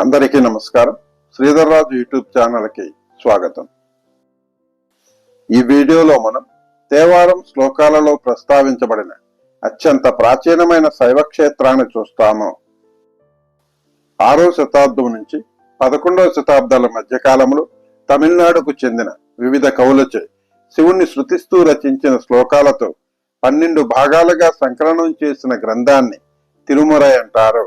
అందరికీ నమస్కారం. శ్రీధర్ రాజు యూట్యూబ్ ఛానల్కి స్వాగతం. ఈ వీడియోలో మనం తేవారం శ్లోకాలలో ప్రస్తావించబడిన అత్యంత ప్రాచీనమైన శైవ క్షేత్రాన్ని చూస్తాము. ఆరో శతాబ్దం నుంచి పదకొండవ శతాబ్దాల మధ్యకాలంలో తమిళనాడుకు చెందిన వివిధ కవులచే శివుణ్ణి శృతిస్తూ రచించిన శ్లోకాలతో పన్నెండు భాగాలుగా సంకలనం చేసిన గ్రంథాన్ని తిరుమురై అంటారు.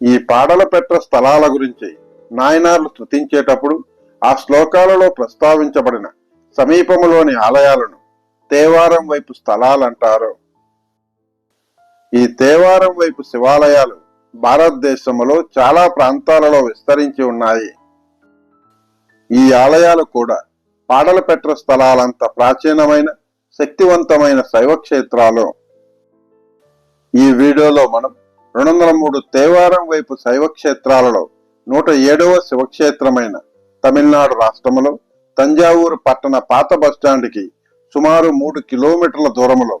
ఈ పాడలపెట్ర స్థలాల గురించి నాయనార్లు స్థుతించేటప్పుడు ఆ శ్లోకాలలో ప్రస్తావించబడిన సమీపములోని ఆలయాలను తేవారం వైపు స్థలాలంటారు. ఈ తేవారం వైపు శివాలయాలు భారతదేశంలో చాలా ప్రాంతాలలో విస్తరించి ఉన్నాయి. ఈ ఆలయాలు కూడా పాడలపెట్ర స్థలాలంత ప్రాచీనమైన శక్తివంతమైన శైవ క్షేత్రాలు ఈ వీడియోలో మనం రెండు వందల మూడు తేవారం వైపు శైవ క్షేత్రాలలో నూట ఏడవ శివక్షేత్రమైన తమిళనాడు రాష్ట్రములో తంజావూరు పట్టణ పాత బస్టాండ్కి సుమారు మూడు కిలోమీటర్ల దూరంలో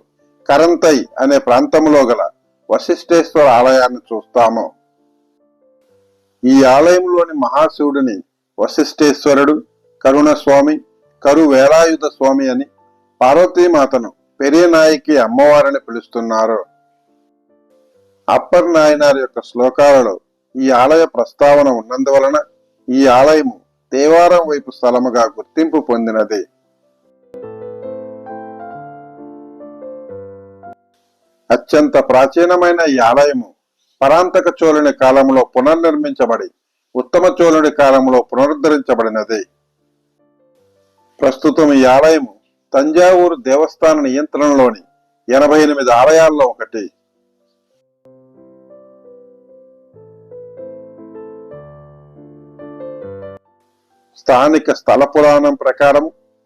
కరంతై అనే ప్రాంతంలో గల వశిష్ఠేశ్వర ఆలయాన్ని చూస్తాము. ఈ ఆలయంలోని మహాశివుడిని వశిష్ఠేశ్వరుడు కరుణస్వామి కరు వేలాయుధ స్వామి అని పార్వతీమాతను పెరియ అమ్మవారని పిలుస్తున్నారు. అప్పర్ నాయనార్ యొక్క శ్లోకాలలో ఈ ఆలయ ప్రస్తావన ఉన్నందువలన ఈ ఆలయము దేవారం వైపు స్థలముగా గుర్తింపు పొందినది. అత్యంత ప్రాచీనమైన ఈ ఆలయము పరాంతక చోళుని కాలంలో పునర్నిర్మించబడి ఉత్తమ చోళుని కాలంలో పునరుద్ధరించబడినది. ప్రస్తుతం ఈ ఆలయము తంజావూరు దేవస్థాన నియంత్రణలోని ఎనభై ఎనిమిది ఆలయాల్లో ఒకటి. స్థానిక స్థల పురాణం ప్రకారం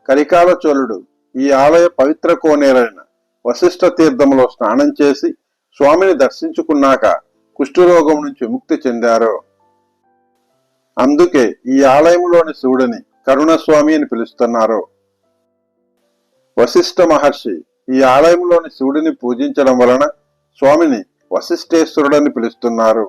కరికాల చోళుడు ఈ ఆలయ పవిత్ర కోనేరైన వశిష్ఠ తీర్థములో స్నానం చేసి స్వామిని దర్శించుకున్నాక కుష్ఠరోగం నుంచి ముక్తి చెందారు. అందుకే ఈ ఆలయంలోని శివుడిని కరుణస్వామి అని పిలుస్తున్నారు. వశిష్ఠ మహర్షి ఈ ఆలయంలోని శివుడిని పూజించడం వలన స్వామిని వశిష్ఠేశ్వరుడని పిలుస్తున్నారు.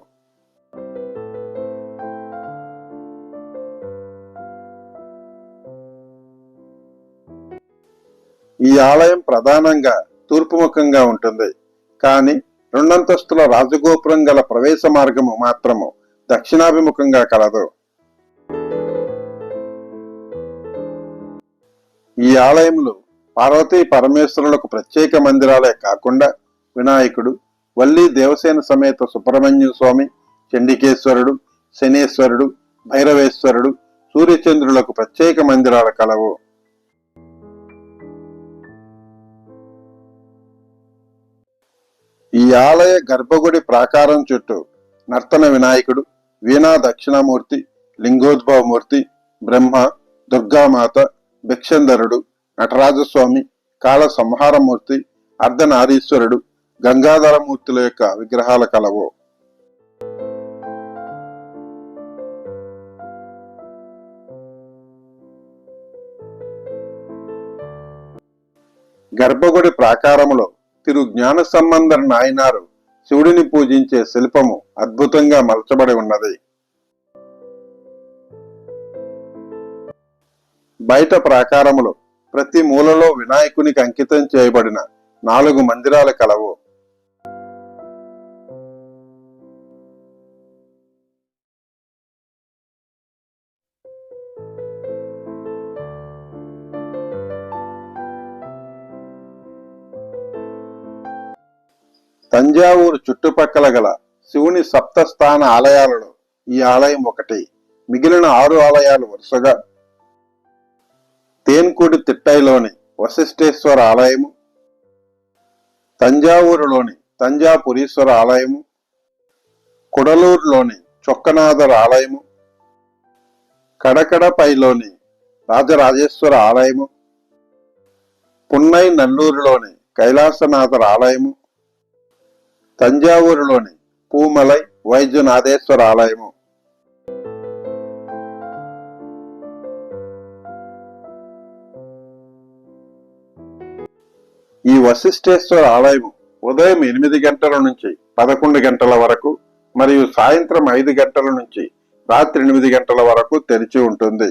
ఈ ఆలయం ప్రధానంగా తూర్పుముఖంగా ఉంటుంది. కానీ రెండంతస్తుల రాజగోపురం గల ప్రవేశ మార్గము మాత్రము దక్షిణాభిముఖంగా కలదు. ఈ ఆలయంలో పార్వతీ పరమేశ్వరులకు ప్రత్యేక మందిరాలే కాకుండా వినాయకుడు వల్లి దేవసేన సమేత సుబ్రహ్మణ్య స్వామి చండికేశ్వరుడు శనేశ్వరుడు భైరవేశ్వరుడు సూర్యచంద్రులకు ప్రత్యేక మందిరాలు కలవు. ఈ ఆలయ గర్భగుడి ప్రాకారం చుట్టూ నర్తన వినాయకుడు వీణా దక్షిణామూర్తి లింగోద్భవమూర్తి బ్రహ్మ దుర్గామాత భిక్షంధరుడు నటరాజస్వామి కాల సంహారమూర్తి అర్ధనారీశ్వరుడు గంగాధరమూర్తుల యొక్క విగ్రహాల కలవు. గర్భగుడి ప్రాకారములో తిరు జ్ఞాన సంబంధ నాయనారు శివుడిని పూజించే శిల్పము అద్భుతంగా మలచబడి ఉన్నది. బయట ప్రాకారములు ప్రతి మూలలో వినాయకునికి అంకితం చేయబడిన నాలుగు మందిరాలు కలవు. తంజావూరు చుట్టుపక్కల గల శివుని సప్తస్థాన ఆలయాలలో ఈ ఆలయం ఒకటి. మిగిలిన ఆరు ఆలయాలు వరుసగా తేన్కూడి తిట్టైలోని వశిష్ఠేశ్వర ఆలయము తంజావూరులోని తంజాపురీశ్వర ఆలయము కుడలూరులోని చొక్కనాథర్ ఆలయము కడకడపైలోని రాజరాజేశ్వర ఆలయము పున్నై నల్లూరులోని కైలాసనాథర ఆలయము తంజావూరులోని పూమలై వైద్యనాథేశ్వర ఆలయము. ఈ వశిష్ఠేశ్వర ఆలయము ఉదయం ఎనిమిది గంటల నుంచి పదకొండు గంటల వరకు మరియు సాయంత్రం ఐదు గంటల నుంచి రాత్రి ఎనిమిది గంటల వరకు తెరిచి ఉంటుంది.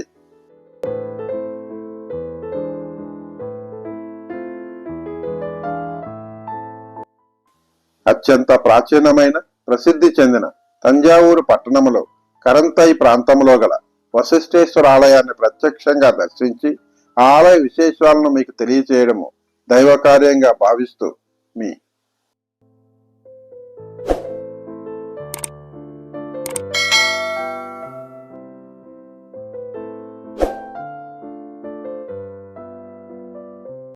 అత్యంత ప్రాచీనమైన ప్రసిద్ధి చెందిన తంజావూరు పట్టణములో కరంతై ప్రాంతంలో గల వశిష్ఠేశ్వర ఆలయాన్ని ప్రత్యక్షంగా దర్శించి ఆలయ విశేషాలను మీకు తెలియచేయడము దైవకార్యంగా భావిస్తూ మీ